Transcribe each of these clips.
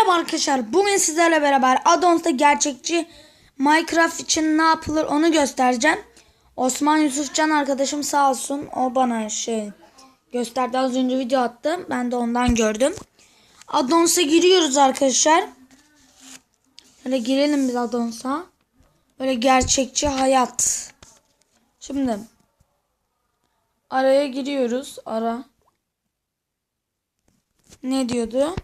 Merhaba arkadaşlar. Bugün sizlerle beraber Adons'ta gerçekçi Minecraft için ne yapılır onu göstereceğim. Osman Yusufcan arkadaşım sağ olsun. O bana şey gösterdi. Az önce video attı. Ben de ondan gördüm. Adons'a giriyoruz arkadaşlar. Böyle girelim biz Adons'a. Böyle gerçekçi hayat. Şimdi araya giriyoruz. Ara. Ne diyordu?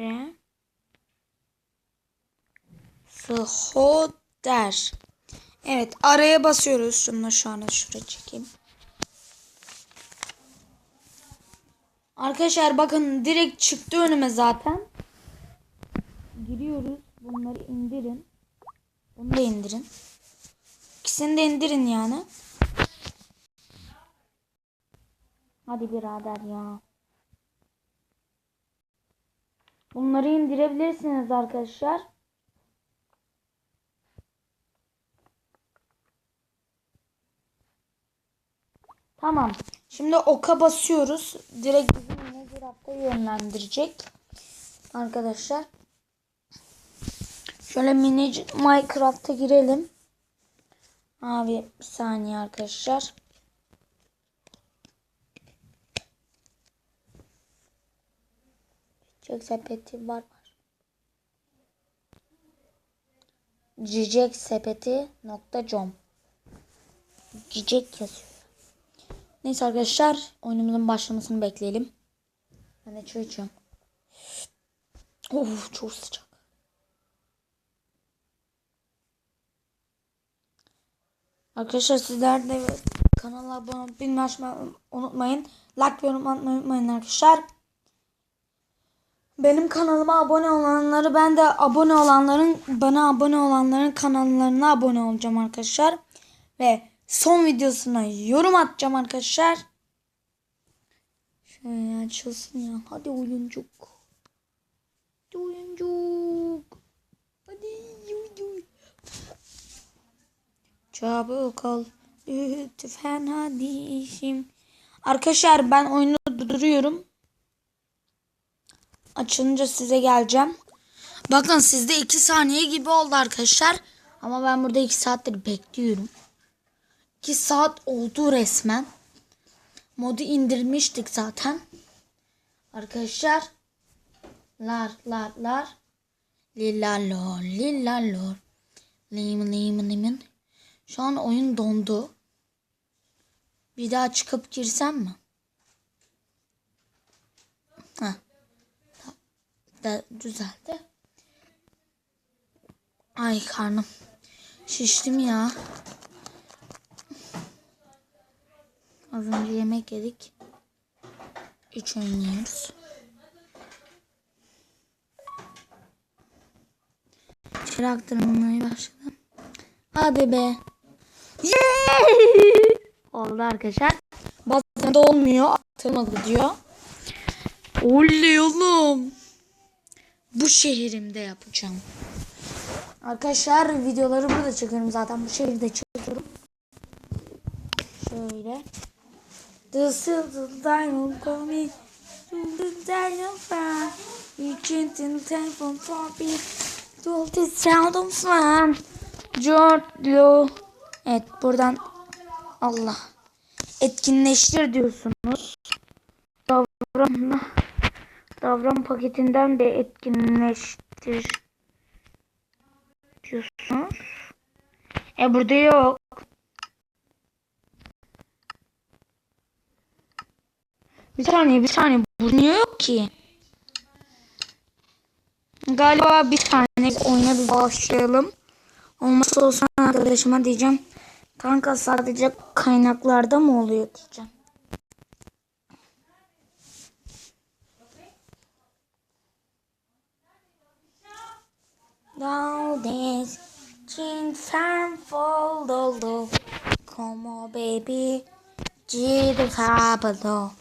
Ve Sıhoder. Evet araya basıyoruz. Şunu şu anda şuraya çekeyim. Arkadaşlar bakın direkt çıktı önüme zaten. Giriyoruz. Bunları indirin. Bunu da indirin. İkisini de indirin yani. Hadi birader ya. Bunları indirebilirsiniz arkadaşlar. Tamam. Şimdi oka basıyoruz. Direkt bizim yine girafta yönlendirecek. Arkadaşlar. Şöyle mini Minecraft'a girelim. Abi bir saniye arkadaşlar. Cicek sepeti var var. Cicek sepeti nokta com. Cicek yazıyor. Neyse arkadaşlar oyunumuzun başlamasını bekleyelim. Ben de çay içiyorum. Of çok sıcak. Arkadaşlar sizler de kanala abone açmayı unutmayın. Like ve yorum atmayı unutmayın arkadaşlar. Benim kanalıma abone olanları ben de abone olanların bana abone olanların kanallarına abone olacağım arkadaşlar. Ve son videosuna yorum atacağım arkadaşlar. Şöyle açılsın ya. Hadi oyuncuk. Hadi oyuncuk. Hadi oyuncuk. Çabuk ol. Lütfen hadi işim. Arkadaşlar ben oyunu durduruyorum. Açılınca size geleceğim. Bakın sizde 2 saniye gibi oldu arkadaşlar. Ama ben burada 2 saattir bekliyorum. 2 saat oldu resmen. Modu indirmiştik zaten. Arkadaşlar. Lar lar lar. Lillalor lillalor. Lim lim limin. Şu an oyun dondu. Bir daha çıkıp girsem mi? Heh da düzeldi. Ay karnım. Şiştim ya. Az önce yemek yedik. Üç öğün yiyoruz. İçeri aktarmaya başladım. Hadi be. Oldu arkadaşlar. Bazen de olmuyor. Aktarmadı diyor. Oley oğlum bu şehrimde yapacağım. Arkadaşlar videoları burada çekiyorum zaten bu şehirde çekiyorum. Şöyle. The silver diamond me the diamond fire. You can't in time from be to Evet buradan Allah etkinleştir diyorsunuz. Davranma davran paketinden de etkinleştir diyorsunuz. E burada yok. Bir saniye bir saniye. Bu niye yok ki? Galiba bir tane oyuna bir başlayalım. Olmazsa olsun arkadaşıma diyeceğim. Kanka sadece kaynaklarda mı oluyor diyeceğim. Doldes Chin farm fall doldo Como baby. G the fabado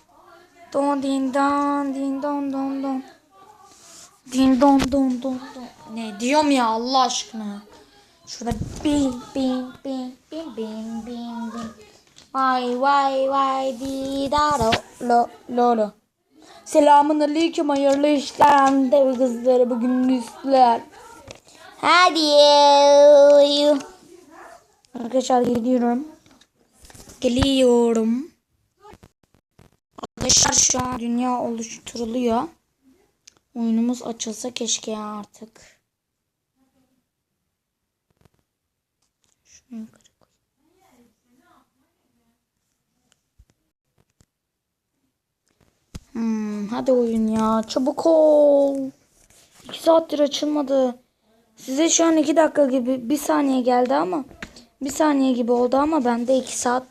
Don din don din don don don Din don don don don Ne diyorum ya Allah aşkına? Şurada bin bin bin bin bin bin bin. Vay vay vay di da do lo lo lo. Selamun aleyküm hayırlı işler. Dev kızları bugün üstler. Hadi. Arkadaşlar gidiyorum. Geliyorum. Arkadaşlar şu an dünya oluşturuluyor. Oyunumuz açılsa keşke ya artık. Şunu yukarı koy. Hmm, hadi oyun ya. Çabuk ol. İki saattir açılmadı. Size şu an iki dakika gibi bir saniye geldi ama bir saniye gibi oldu ama ben de iki saat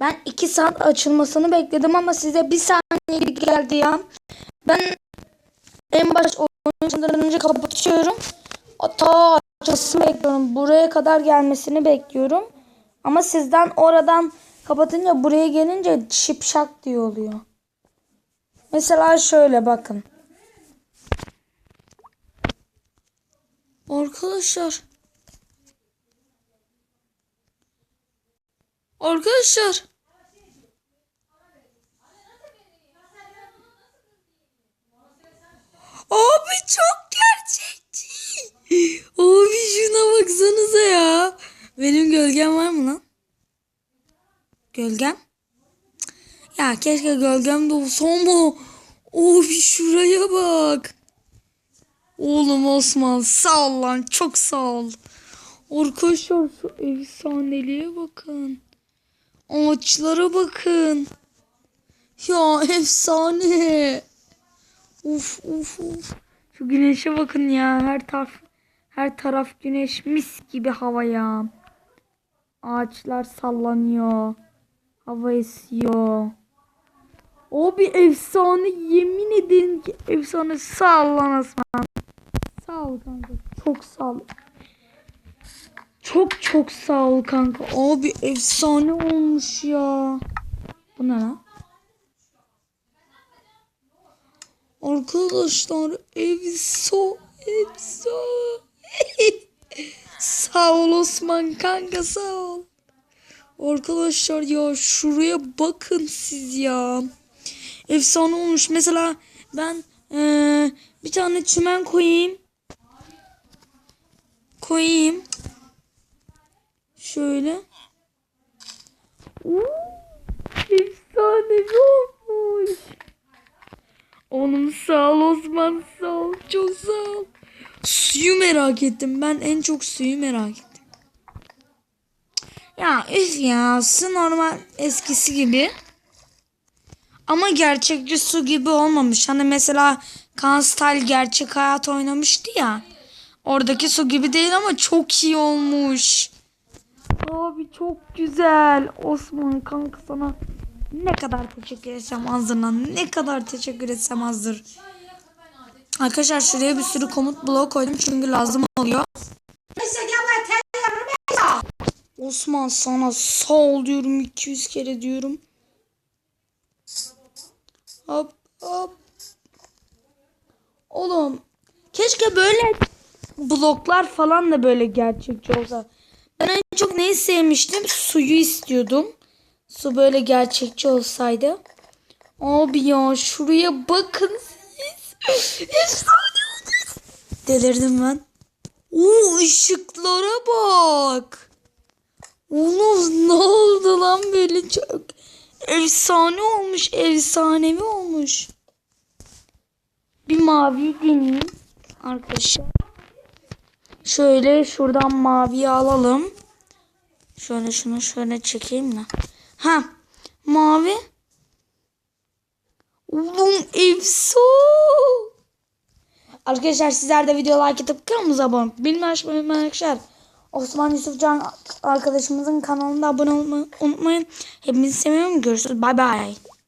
ben iki saat açılmasını bekledim ama size bir saniye geldi ya. Ben en baş oyuncudan önce kapatıyorum. Ta açılsın bekliyorum. Buraya kadar gelmesini bekliyorum. Ama sizden oradan kapatınca buraya gelince şipşak diye oluyor. Mesela şöyle bakın. Arkadaşlar. Arkadaşlar. Abi çok gerçekçi. Abi şuna baksanıza ya. Benim gölgem var mı lan? Gölgem? Ya keşke gölgem de olsa ama. Abi şuraya bak. Oğlum Osman sağ ol lan çok sağ ol. Arkadaşlar şu efsaneliğe bakın. Ağaçlara bakın. Ya efsane. Uf uf uf. Şu güneşe bakın ya her taraf her taraf güneş mis gibi hava ya. Ağaçlar sallanıyor. Hava esiyor. O bir efsane yemin ederim ki efsane sağ ol kanka. Çok sağ ol. Çok çok sağ ol kanka. Abi efsane olmuş ya. Bu ne lan? Arkadaşlar efso efso. sağ ol Osman kanka sağ ol. Arkadaşlar ya şuraya bakın siz ya. Efsane olmuş. Mesela ben eee, bir tane çimen koyayım. Koyayım. Şöyle. Oo, efsane olmuş. Oğlum sağ ol Osman sağ ol. Çok sağ ol. Suyu merak ettim. Ben en çok suyu merak ettim. Ya üf ya su normal eskisi gibi. Ama gerçekçi su gibi olmamış. Hani mesela Kanstal gerçek hayat oynamıştı ya. Oradaki su gibi değil ama çok iyi olmuş. Abi çok güzel. Osman kanka sana ne kadar teşekkür etsem azdır lan. Ne kadar teşekkür etsem azdır. Arkadaşlar şuraya bir sürü komut bloğu koydum çünkü lazım oluyor. Osman sana sağ ol diyorum 200 kere diyorum. Hop hop. Oğlum keşke böyle bloklar falan da böyle gerçekçi olsa. Ben en çok neyi sevmiştim? Suyu istiyordum. Su böyle gerçekçi olsaydı. Abi ya şuraya bakın siz. Delirdim ben. Oo ışıklara bak. Oğlum ne oldu lan böyle çok efsane olmuş efsanevi olmuş. Bir mavi deneyeyim arkadaşlar. Şöyle şuradan maviyi alalım. Şöyle şunu şöyle çekeyim de. Ha mavi. Oğlum efso. Arkadaşlar sizler de video like atıp kanalımıza abone bilmeyi açmayı arkadaşlar. Osman Yusufcan arkadaşımızın kanalında abone olmayı unutmayın. Hepinizi seviyorum. Görüşürüz. Bay bay.